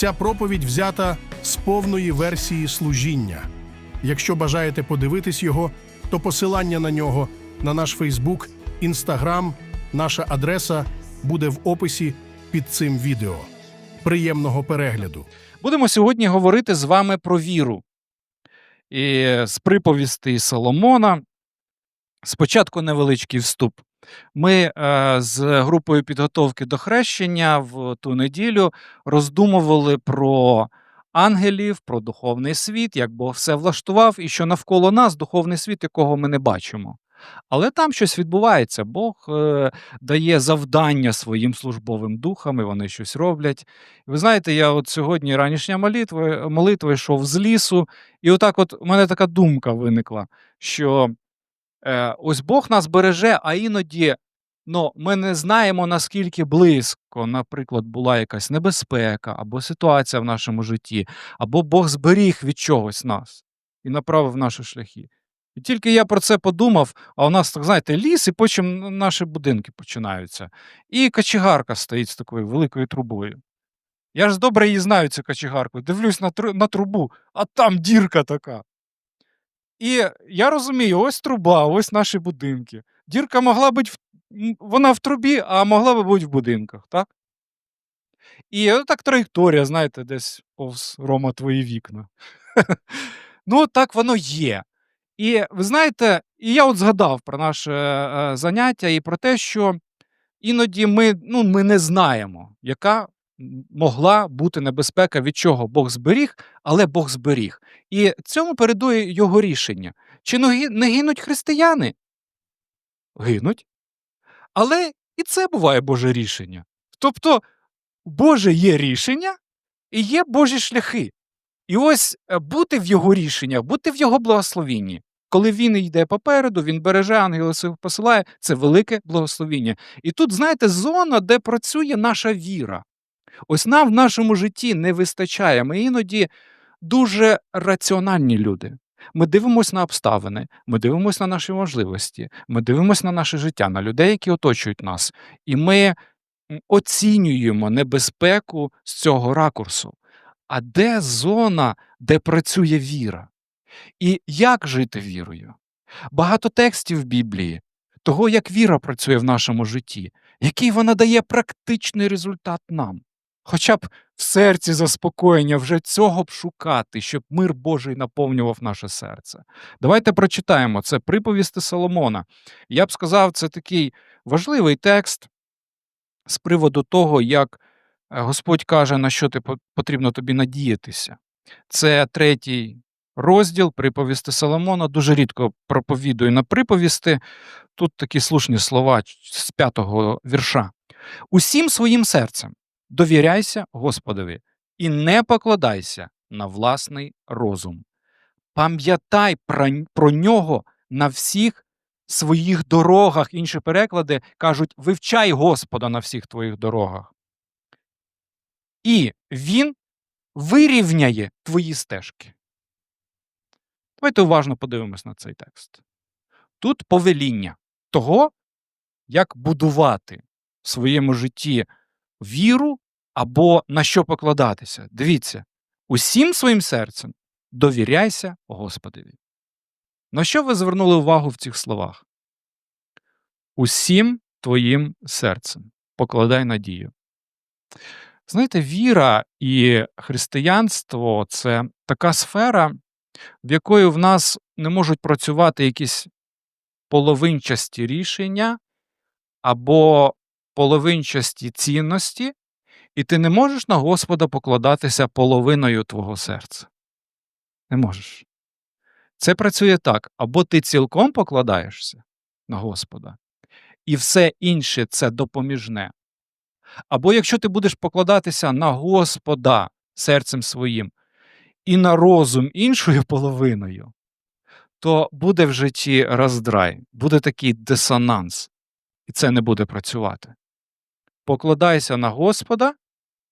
Ця проповідь взята з повної версії служіння. Якщо бажаєте подивитись його, то посилання на нього на наш Фейсбук, Інстаграм, наша адреса буде в описі під цим відео. Приємного перегляду! Будемо сьогодні говорити з вами про віру. І з приповісти Соломона. Спочатку невеличкий вступ. Ми е, з групою підготовки до хрещення в ту неділю роздумували про ангелів, про духовний світ, як Бог все влаштував, і що навколо нас духовний світ, якого ми не бачимо. Але там щось відбувається. Бог е, дає завдання своїм службовим духам, і вони щось роблять. Ви знаєте, я от сьогодні ранішня молитва, молитва йшов з лісу, і отак от у мене така думка виникла, що е, ось Бог нас береже, а іноді ну, ми не знаємо, наскільки близько, наприклад, була якась небезпека або ситуація в нашому житті, або Бог зберіг від чогось нас і направив наші шляхи. І тільки я про це подумав, а у нас, так знаєте, ліс, і потім наші будинки починаються. І кочегарка стоїть з такою великою трубою. Я ж добре її знаю, цю кочегарку. Дивлюсь на, тру- на трубу, а там дірка така. І я розумію, ось труба, ось наші будинки. Дірка могла бути в, вона в трубі, а могла би бути в будинках, так? І от так траєкторія, знаєте, десь повз Рома твої вікна. ну, так воно є. І ви знаєте, і я от згадав про наше е, заняття і про те, що іноді ми, ну, ми не знаємо, яка могла бути небезпека, від чого Бог зберіг, але Бог зберіг. І цьому передує його рішення. Чи не гинуть християни? Гинуть. Але і це буває Боже рішення. Тобто, Боже є рішення і є Божі шляхи. І ось е, бути в його рішеннях, бути в його благословінні. Коли він йде попереду, він береже ангели своїх посилає, це велике благословіння. І тут, знаєте, зона, де працює наша віра. Ось нам в нашому житті не вистачає. Ми іноді дуже раціональні люди. Ми дивимося на обставини, ми дивимося на наші можливості, ми дивимося на наше життя, на людей, які оточують нас, і ми оцінюємо небезпеку з цього ракурсу. А де зона, де працює віра? І як жити вірою? Багато текстів в Біблії, того, як віра працює в нашому житті, який вона дає практичний результат нам. Хоча б в серці заспокоєння вже цього б шукати, щоб мир Божий наповнював наше серце. Давайте прочитаємо це приповісти Соломона. Я б сказав, це такий важливий текст з приводу того, як е, Господь каже, на що ти потрібно тобі надіятися. Це третій розділ приповісти Соломона. Дуже рідко проповідую на приповісти. Тут такі слушні слова з п'ятого вірша. Усім своїм серцем довіряйся Господові і не покладайся на власний розум. Пам'ятай про, нього на всіх своїх дорогах. Інші переклади кажуть: вивчай Господа на всіх твоїх дорогах. І він вирівняє твої стежки. Давайте уважно подивимось на цей текст. Тут повеління того, як будувати в своєму житті віру або на що покладатися. Дивіться, усім своїм серцем довіряйся Господові. На що ви звернули увагу в цих словах? Усім твоїм серцем покладай надію. Знаєте, віра і християнство це така сфера, в якої в нас не можуть працювати якісь половинчасті рішення або половинчасті цінності, і ти не можеш на Господа покладатися половиною твого серця. Не можеш. Це працює так: або ти цілком покладаєшся на Господа, і все інше це допоміжне. Або якщо ти будеш покладатися на Господа серцем своїм і на розум іншою половиною, то буде в житті роздрай, буде такий дисонанс, і це не буде працювати. Покладайся на Господа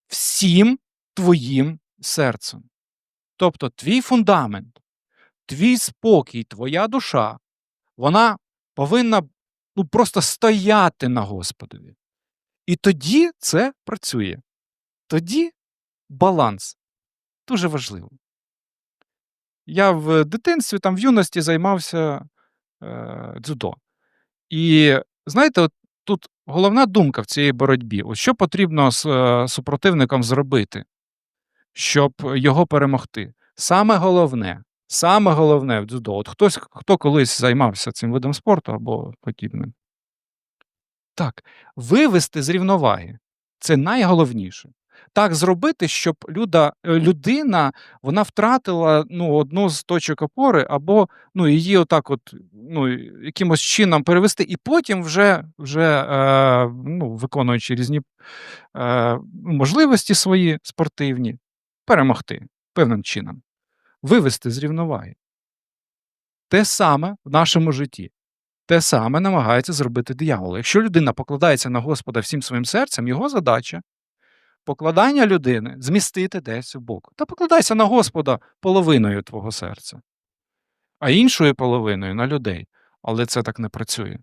всім твоїм серцем. Тобто твій фундамент, твій спокій, твоя душа, вона повинна ну, просто стояти на Господові. І тоді це працює. Тоді баланс дуже важливо. Я в дитинстві, там, в юності займався е, дзюдо. І знаєте, от тут головна думка в цій боротьбі: от що потрібно з е, супротивником зробити, щоб його перемогти. Саме головне, саме головне в дзюдо, от хтось, хто колись займався цим видом спорту або подібним. Так, вивести з рівноваги це найголовніше. Так зробити, щоб люда, е, людина вона втратила ну, одну з точок опори, або ну, її отак, от, ну, якимось чином перевести, і потім вже, вже е, ну, виконуючи різні е, можливості свої спортивні, перемогти певним чином, вивести з рівноваги. Те саме в нашому житті. Те саме намагається зробити диявол. Якщо людина покладається на Господа всім своїм серцем, його задача покладання людини змістити десь у бок. Та покладайся на Господа половиною твого серця, а іншою половиною на людей. Але це так не працює.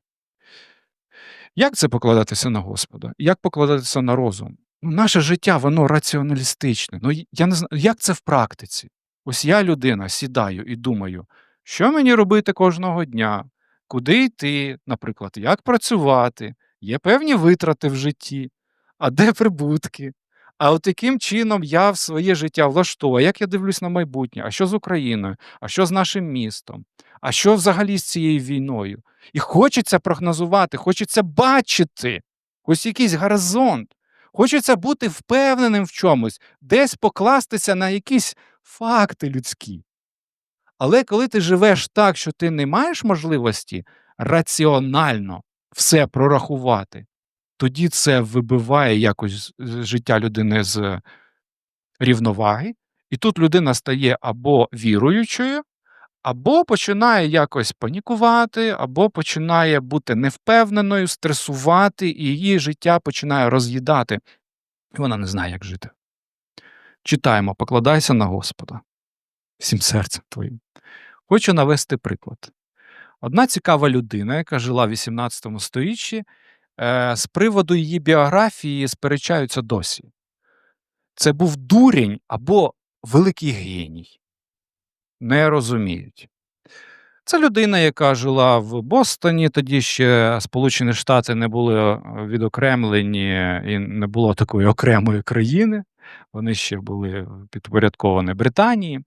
Як це покладатися на Господа? Як покладатися на розум? Ну, наше життя, воно раціоналістичне. Ну, я не знаю, як це в практиці? Ось я людина сідаю і думаю, що мені робити кожного дня, куди йти, наприклад, як працювати, є певні витрати в житті, а де прибутки? А от яким чином я в своє життя влаштовую, як я дивлюсь на майбутнє, а що з Україною, а що з нашим містом, а що взагалі з цією війною? І хочеться прогнозувати, хочеться бачити ось якийсь горизонт, хочеться бути впевненим в чомусь, десь покластися на якісь факти людські. Але коли ти живеш так, що ти не маєш можливості раціонально все прорахувати, тоді це вибиває якось життя людини з рівноваги, і тут людина стає або віруючою, або починає якось панікувати, або починає бути невпевненою, стресувати, і її життя починає роз'їдати. І вона не знає, як жити. Читаємо, покладайся на Господа всім серцем твоїм. Хочу навести приклад. Одна цікава людина, яка жила в 18 сторіччі, з приводу її біографії сперечаються досі. Це був дурень або великий геній. Не розуміють. Це людина, яка жила в Бостоні, тоді ще Сполучені Штати не були е, відокремлені і не було такої окремої країни. Вони ще були підпорядковані Британії.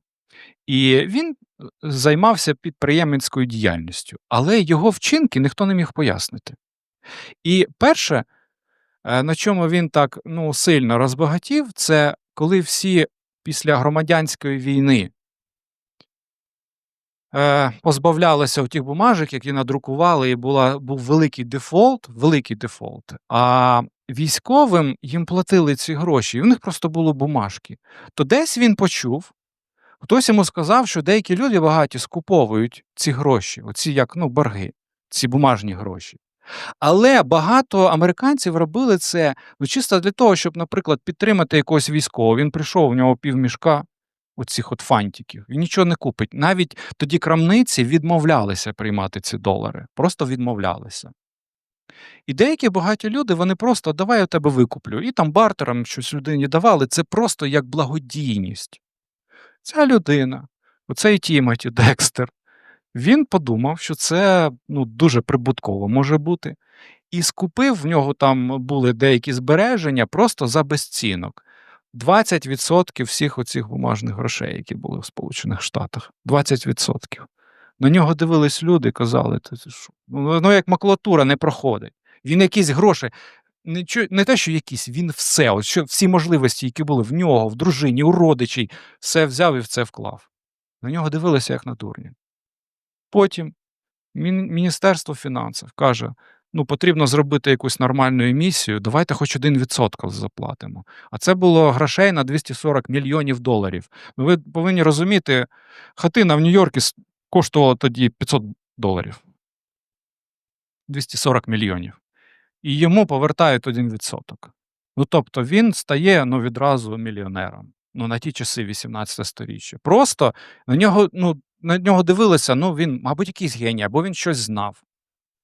І він е, займався підприємницькою діяльністю, але його вчинки ніхто не міг пояснити. І перше, е, на чому він так ну, сильно розбагатів, це коли всі після громадянської війни е, позбавлялися тих бумажок, які надрукували, і була, був великий дефолт, великий дефолт. А військовим їм платили ці гроші, і в них просто були бумажки. То десь він почув, хтось йому сказав, що деякі люди багаті скуповують ці гроші, оці як ну, борги, ці бумажні гроші. Але багато американців робили це ну, чисто для того, щоб, наприклад, підтримати якогось військового. Він прийшов, у нього півмішка оцих от фантиків. Він нічого не купить. Навіть тоді крамниці відмовлялися приймати ці долари, просто відмовлялися. І деякі багаті люди, вони просто давай я тебе викуплю. І там бартером щось людині давали. Це просто як благодійність. Ця людина, оцей Тімоті Декстер, він подумав, що це ну, дуже прибутково може бути. І скупив в нього там були деякі збереження просто за безцінок. 20% всіх оцих бумажних грошей, які були в Сполучених Штатах. 20%. На нього дивились люди і казали, «Та що? ну як макулатура не проходить. Він якісь гроші, не, не те, що якісь, він все, от що, всі можливості, які були в нього, в дружині, у родичей, все взяв і в це вклав. На нього дивилися як на дурня. Потім Мін- Міністерство фінансів каже: ну, потрібно зробити якусь нормальну емісію, давайте хоч 1% заплатимо. А це було грошей на 240 мільйонів доларів. Ну, ви повинні розуміти, хатина в Нью-Йорку с- коштувала тоді 500 доларів. 240 мільйонів. І йому повертають 1%. Ну, тобто він стає ну, відразу мільйонером. Ну, на ті часи 18 сторіччя. Просто на нього, ну, на нього дивилися, ну він, мабуть, якийсь геній, або він щось знав.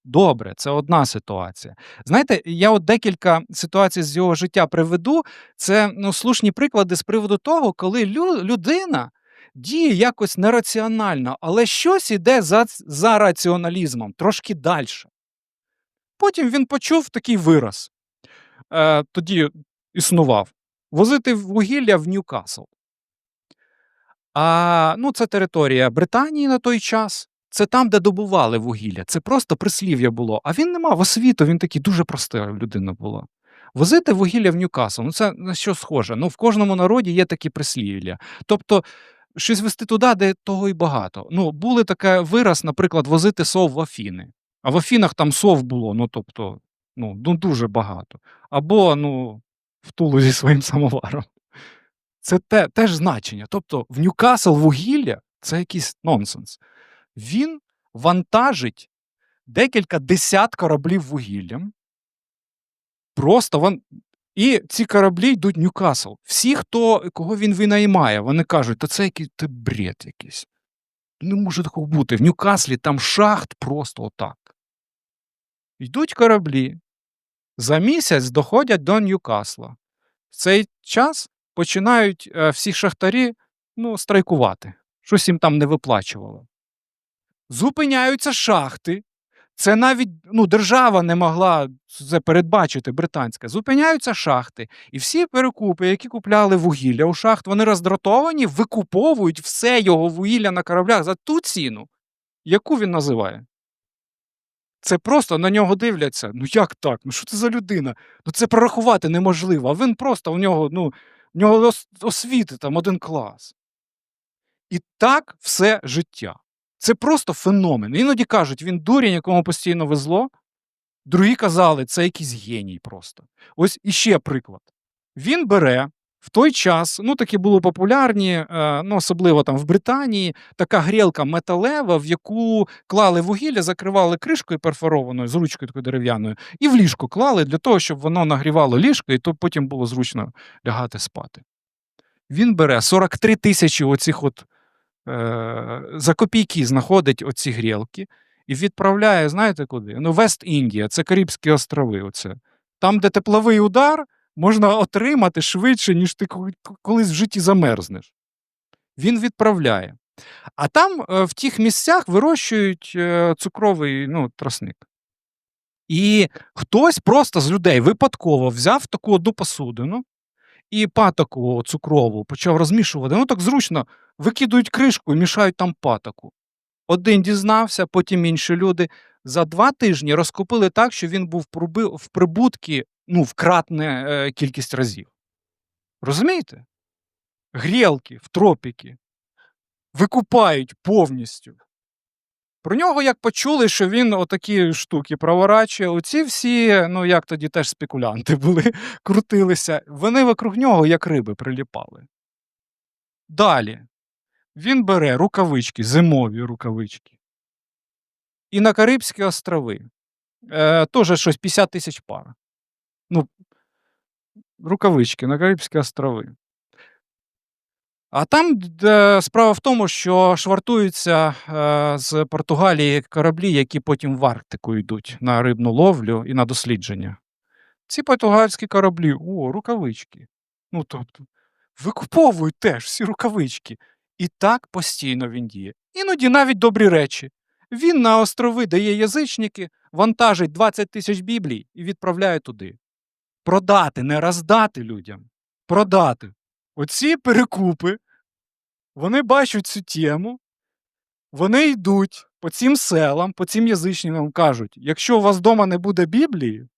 Добре, це одна ситуація. Знаєте, я от декілька ситуацій з його життя приведу. Це ну, слушні приклади з приводу того, коли лю- людина діє якось нераціонально, але щось іде за, за раціоналізмом, трошки далі. Потім він почув такий вираз. Е, тоді існував: возити вугілля в Ньюкасл. А ну, це територія Британії на той час. Це там, де добували вугілля. Це просто прислів'я було. А він не мав освіту, він такий дуже проста людина була. Возити вугілля в Ньюкасл, ну це на що схоже? Ну, в кожному народі є такі прислів'я. Тобто, щось вести туди, де того і багато. Ну, були таке вираз, наприклад, возити сов в Афіни. А в Афінах там сов було, ну тобто, ну, ну дуже багато. Або ну, в Тулу зі своїм самоваром. Це те, теж значення. Тобто, в Ньюкасл вугілля це якийсь нонсенс. Він вантажить декілька десят кораблів вугіллям. Просто вон... І ці кораблі йдуть Ньюкасл. Всі, хто, кого він винаймає, вони кажуть, та це який ти бред якийсь. Не може такого бути. В Ньюкаслі там шахт просто отак. Йдуть кораблі. За місяць доходять до Ньюкасла. В цей час починають е, всі шахтарі ну, страйкувати. Щось їм там не виплачувало. Зупиняються шахти. Це навіть ну, держава не могла це передбачити, британська. Зупиняються шахти. І всі перекупи, які купляли вугілля у шахт, вони роздратовані, викуповують все його вугілля на кораблях за ту ціну, яку він називає. Це просто на нього дивляться. Ну як так? Ну що це за людина? Ну це прорахувати неможливо. А він просто у нього, ну, в нього освіти там один клас. І так все життя. Це просто феномен. Іноді кажуть, він дурень, якому постійно везло. Другі казали, це якийсь геній просто. Ось іще приклад. Він бере в той час, ну такі були популярні, е, ну особливо там в Британії, така грілка металева, в яку клали вугілля, закривали кришкою перфорованою з ручкою такою дерев'яною, і в ліжко клали для того, щоб воно нагрівало ліжко, і то потім було зручно лягати спати. Він бере 43 тисячі оцих от е, за копійки знаходить оці грілки і відправляє, знаєте куди? Ну, Вест-Індія, це Карибські острови. Оце. Там, де тепловий удар, можна отримати швидше, ніж ти колись в житті замерзнеш. Він відправляє. А там е, в тих місцях вирощують е, цукровий ну, тросник. І хтось просто з людей випадково взяв таку одну посудину і патоку цукрову почав розмішувати. Ну так зручно викидують кришку і мішають там патоку. Один дізнався, потім інші люди. За два тижні розкупили так, що він був в прибутки ну, вкратне е, кількість разів. Розумієте? Грілки в тропіки викупають повністю. Про нього як почули, що він отакі штуки проворачує. Оці всі, ну як тоді теж спекулянти були, крутилися. Вони вокруг нього, як риби, приліпали. Далі. Він бере рукавички, зимові рукавички. І на Карибські острови. Е, теж щось 50 тисяч пар. Ну, рукавички на Карибські острови. А там справа в тому, що швартуються з Португалії кораблі, які потім в Арктику йдуть на рибну ловлю і на дослідження. Ці португальські кораблі, о, рукавички. Ну, тобто, викуповують теж всі рукавички. І так постійно він діє. Іноді навіть добрі речі. Він на острови дає язичники, вантажить 20 тисяч біблій і відправляє туди. Продати, не роздати людям. Продати. Оці перекупи, вони бачать цю тему, вони йдуть по цим селам, по цим язичникам кажуть: якщо у вас вдома не буде Біблії,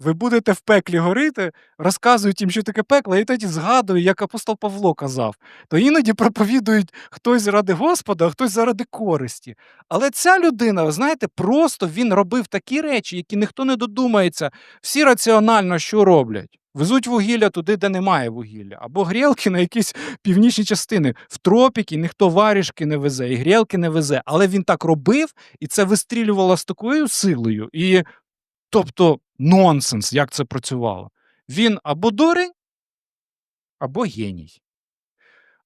ви будете в пеклі горити, розказують їм, що таке пекло, і тоді згадують, як апостол Павло казав. То іноді проповідують хтось заради Господа, а хтось заради користі. Але ця людина, ви знаєте, просто він робив такі речі, які ніхто не додумається. Всі раціонально що роблять? Везуть вугілля туди, де немає вугілля, або грілки на якісь північні частини. В тропіки ніхто варішки не везе, і грілки не везе. Але він так робив, і це вистрілювало з такою силою. І тобто нонсенс, як це працювало. Він або дурень, або геній.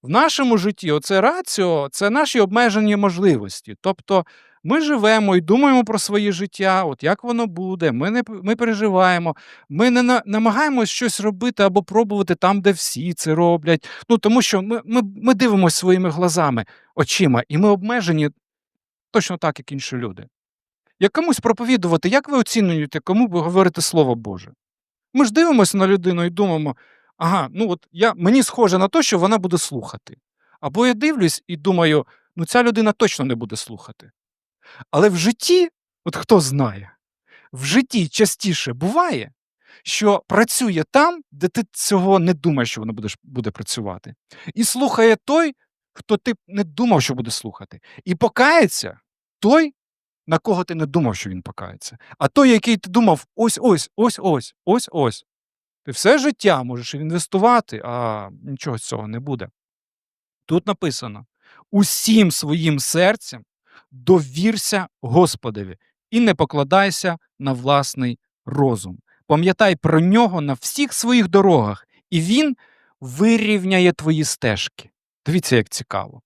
В нашому житті оце раціо це наші обмежені можливості. Тобто ми живемо і думаємо про своє життя, от як воно буде, ми, не, ми переживаємо, ми не на, намагаємось щось робити або пробувати там, де всі це роблять. Ну, тому що ми, ми, ми дивимося своїми глазами, очима, і ми обмежені точно так, як інші люди. Як комусь проповідувати, як ви оцінюєте, кому ви говорите Слово Боже? Ми ж дивимося на людину і думаємо, ага, ну от я, мені схоже на те, що вона буде слухати. Або я дивлюсь і думаю, ну ця людина точно не буде слухати. Але в житті, от хто знає, в житті частіше буває, що працює там, де ти цього не думаєш, що воно буде, буде працювати. І слухає той, хто ти не думав, що буде слухати. І покається той, на кого ти не думав, що він покається. А той, який ти думав, ось ось, ось ось, ось ось. Ти все життя можеш інвестувати, а нічого з цього не буде. Тут написано: усім своїм серцем довірся Господові і не покладайся на власний розум. Пам'ятай про нього на всіх своїх дорогах, і він вирівняє твої стежки. Дивіться, як цікаво.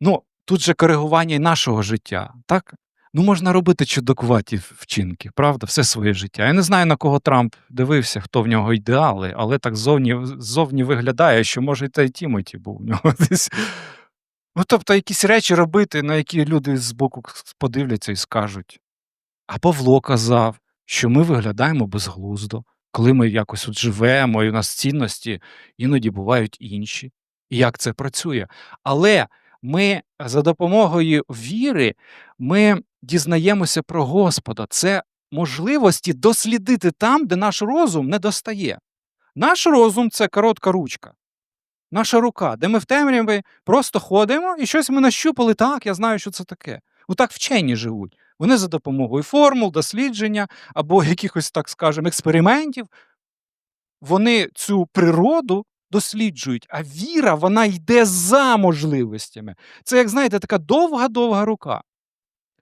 Ну, тут же коригування і нашого життя, так? Ну, можна робити чудокуваті вчинки, правда, все своє життя. Я не знаю, на кого Трамп дивився, хто в нього ідеали, але так зовні, зовні виглядає, що може і та й Тімоті був у нього десь. Ну, тобто, якісь речі робити, на які люди збоку подивляться і скажуть. А Павло казав, що ми виглядаємо безглуздо, коли ми якось от живемо, і у нас цінності іноді бувають інші. І як це працює. Але ми за допомогою віри ми дізнаємося про Господа. Це можливості дослідити там, де наш розум не достає. Наш розум це коротка ручка. Наша рука, де ми в темряві просто ходимо і щось ми нащупали, так, я знаю, що це таке. Отак вчені живуть. Вони за допомогою формул, дослідження або якихось, так скажемо, експериментів. Вони цю природу досліджують, а віра вона йде за можливостями. Це, як знаєте, така довга-довга рука,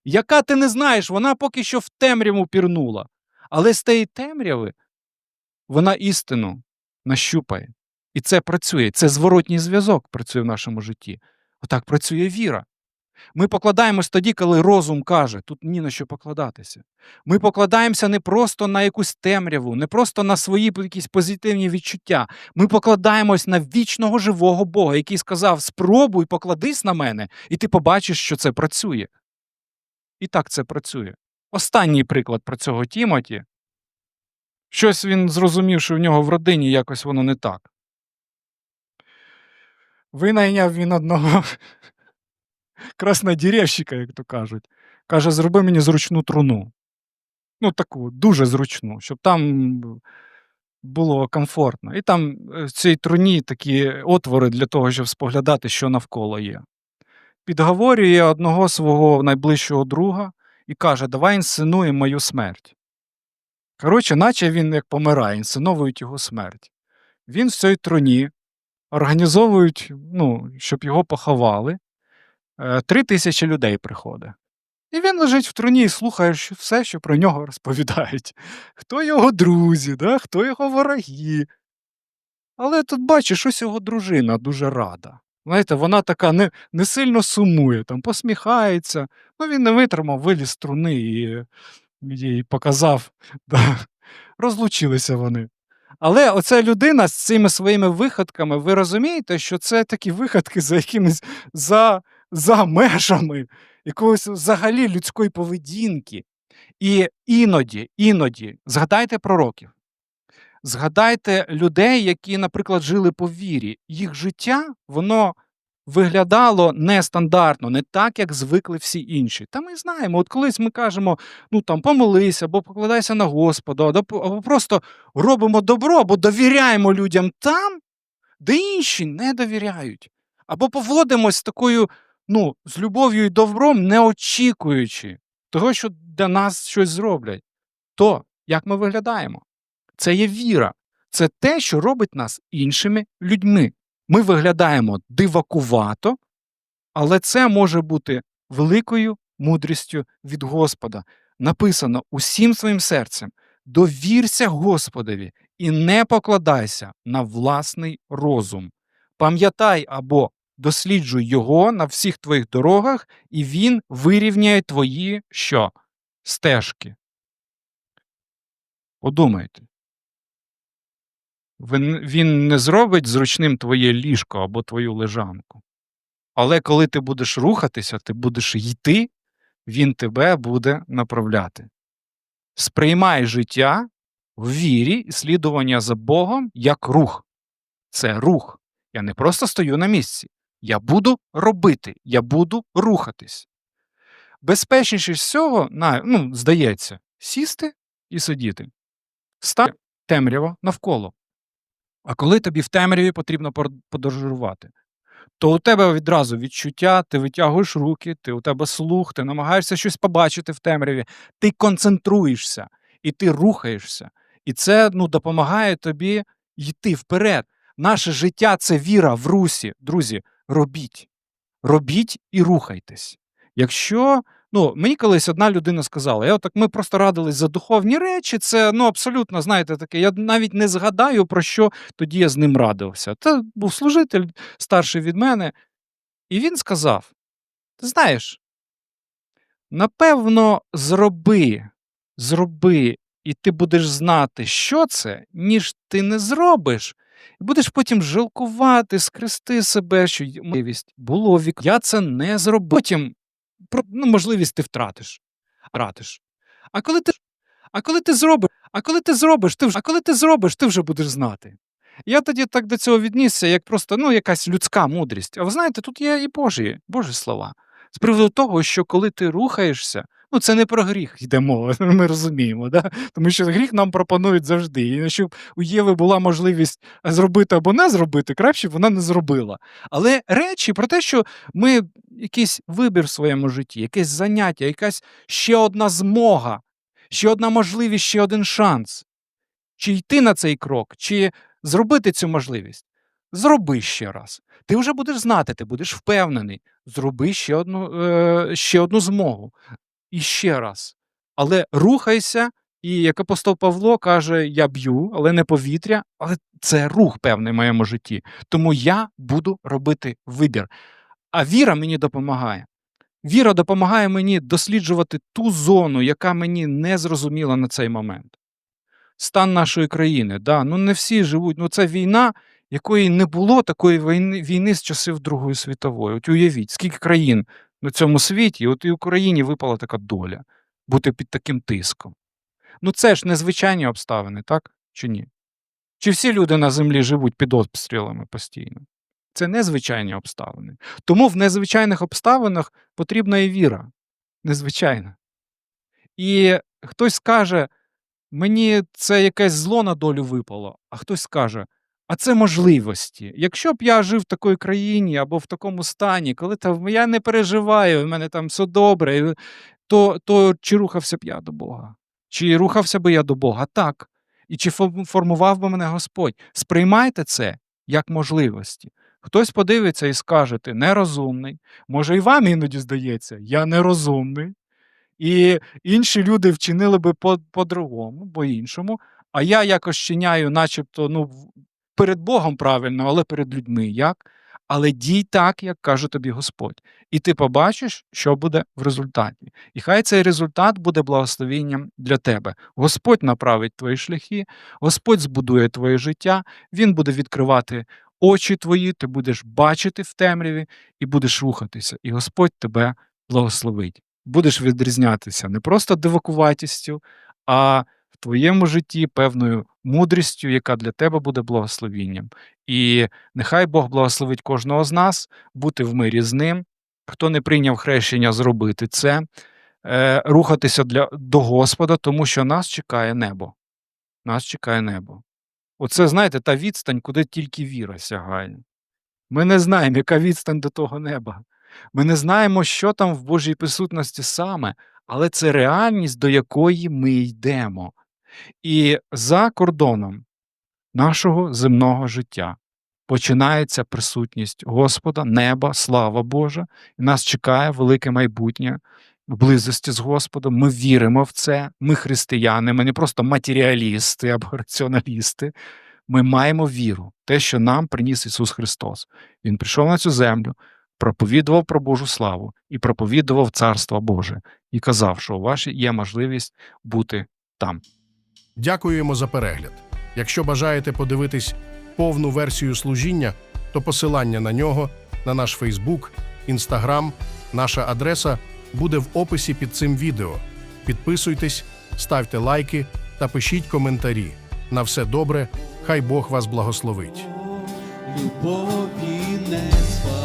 яка ти не знаєш, вона поки що в темряву пірнула. Але з тієї темряви вона істину нащупає. І це працює. Це зворотній зв'язок працює в нашому житті. Отак працює віра. Ми покладаємось тоді, коли розум каже, тут ні на що покладатися. Ми покладаємося не просто на якусь темряву, не просто на свої якісь позитивні відчуття. Ми покладаємось на вічного живого Бога, який сказав: спробуй, покладись на мене, і ти побачиш, що це працює. І так це працює. Останній приклад про цього Тімоті. Щось він зрозумів, що в нього в родині якось воно не так. Винайняв він одного краснодеревщика, як то кажуть. Каже, зроби мені зручну труну. Ну, таку, дуже зручну, щоб там було комфортно. І там е, в цій труні такі отвори для того, щоб споглядати, що навколо є. Підговорює одного свого найближчого друга і каже: Давай інсценуємо мою смерть. Коротше, наче він як помирає, інсценовують його смерть. Він в цій труні організовують, ну, щоб його поховали. Е, Три тисячі людей приходить. І він лежить в труні і слухає все, що про нього розповідають. Хто його друзі, да? хто його вороги. Але тут бачиш, щось його дружина дуже рада. Знаєте, вона така не, не сильно сумує, там посміхається. Ну, він не витримав, виліз труни і їй показав. Да. Розлучилися вони. Але оця людина з цими своїми виходками, ви розумієте, що це такі виходки за якимись за, за межами якогось взагалі людської поведінки. І іноді, іноді, згадайте пророків, згадайте людей, які, наприклад, жили по вірі. Їх життя, воно виглядало нестандартно, не так, як звикли всі інші. Та ми знаємо, от колись ми кажемо, ну там помолись, або покладайся на Господа, або просто робимо добро, або довіряємо людям там, де інші не довіряють. Або поводимось з такою, ну, з любов'ю і добром, не очікуючи того, що для нас щось зроблять. То, як ми виглядаємо? Це є віра. Це те, що робить нас іншими людьми. Ми виглядаємо дивакувато, але це може бути великою мудрістю від Господа. Написано усім своїм серцем: довірся Господові і не покладайся на власний розум. Пам'ятай або досліджуй його на всіх твоїх дорогах, і він вирівняє твої що? Стежки. Подумайте. Він, не зробить зручним твоє ліжко або твою лежанку. Але коли ти будеш рухатися, ти будеш йти, він тебе буде направляти. Сприймай життя в вірі і слідування за Богом як рух. Це рух. Я не просто стою на місці. Я буду робити, я буду рухатись. Безпечніше всього, на, ну, здається, сісти і сидіти. Стане темрява навколо. А коли тобі в темряві потрібно подорожувати, то у тебе відразу відчуття, ти витягуєш руки, ти у тебе слух, ти намагаєшся щось побачити в темряві, ти концентруєшся і ти рухаєшся. І це ну, допомагає тобі йти вперед. Наше життя це віра в русі. Друзі, робіть. Робіть і рухайтесь. Якщо ну, мені колись одна людина сказала, я отак ми просто радились за духовні речі, це ну абсолютно, знаєте, таке. Я навіть не згадаю, про що тоді я з ним радився. Це був служитель старший від мене, і він сказав: Ти знаєш, напевно, зроби, зроби, і ти будеш знати, що це, ніж ти не зробиш. І будеш потім жалкувати, скрести себе, що можливість було вік. Я це не зробив. Потім ну, можливість ти втратиш. Втратиш. А коли ти, а коли ти зробиш, а коли ти зробиш, ти вже, а коли ти зробиш, ти вже будеш знати. Я тоді так до цього віднісся, як просто ну, якась людська мудрість. А ви знаєте, тут є і Божі, Божі слова. З приводу того, що коли ти рухаєшся, ну це не про гріх йде мова, ми розуміємо, да? тому що гріх нам пропонують завжди. І якщо б у Єви була можливість зробити або не зробити, краще б вона не зробила. Але речі про те, що ми якийсь вибір в своєму житті, якесь заняття, якась ще одна змога, ще одна можливість, ще один шанс. Чи йти на цей крок, чи зробити цю можливість. Зроби ще раз. Ти вже будеш знати, ти будеш впевнений. Зроби ще одну, е, ще одну змогу. І ще раз. Але рухайся, і як апостол Павло каже: я б'ю, але не повітря, але це рух певний в моєму житті. Тому я буду робити вибір. А віра мені допомагає. Віра допомагає мені досліджувати ту зону, яка мені не зрозуміла на цей момент. Стан нашої країни. Да, ну не всі живуть. Ну це війна, якої не було такої війни, війни з часів Другої світової. От уявіть, скільки країн на цьому світі, от і Україні випала така доля бути під таким тиском. Ну це ж незвичайні обставини, так? Чи ні? Чи всі люди на землі живуть під обстрілами постійно? Це незвичайні обставини. Тому в незвичайних обставинах потрібна і віра. Незвичайна. І хтось скаже, мені це якесь зло на долю випало, а хтось скаже, а це можливості. Якщо б я жив в такій країні або в такому стані, коли там я не переживаю, в мене там все добре, то, то чи рухався б я до Бога? Чи рухався би я до Бога? Так. І чи формував би мене Господь? Сприймайте це як можливості. Хтось подивиться і скаже, ти нерозумний. Може, і вам іноді здається, я нерозумний. І інші люди вчинили би по- по-другому, по-іншому. А я якось чиняю, начебто, ну, перед Богом правильно, але перед людьми як? Але дій так, як каже тобі Господь. І ти побачиш, що буде в результаті. І хай цей результат буде благословенням для тебе. Господь направить твої шляхи, Господь збудує твоє життя, Він буде відкривати очі твої, ти будеш бачити в темряві і будеш рухатися. І Господь тебе благословить. Будеш відрізнятися не просто дивакуватістю, а твоєму житті певною мудрістю, яка для тебе буде благословінням. І нехай Бог благословить кожного з нас бути в мирі з ним. Хто не прийняв хрещення, зробити це, е, рухатися для, до Господа, тому що нас чекає небо. Нас чекає небо. Оце, знаєте, та відстань, куди тільки віра сягає. Ми не знаємо, яка відстань до того неба. Ми не знаємо, що там в Божій присутності саме, але це реальність, до якої ми йдемо. І за кордоном нашого земного життя починається присутність Господа, неба, слава Божа, і нас чекає велике майбутнє в близості з Господом. Ми віримо в це. Ми християни, ми не просто матеріалісти або раціоналісти. Ми маємо віру, те, що нам приніс Ісус Христос. Він прийшов на цю землю, проповідував про Божу славу і проповідував Царство Боже, і казав, що у вас є можливість бути там. Дякуємо за перегляд. Якщо бажаєте подивитись повну версію служіння, то посилання на нього на наш Фейсбук, Інстаграм, наша адреса буде в описі під цим відео. Підписуйтесь, ставте лайки та пишіть коментарі. На все добре, хай Бог вас благословить. любові не спав.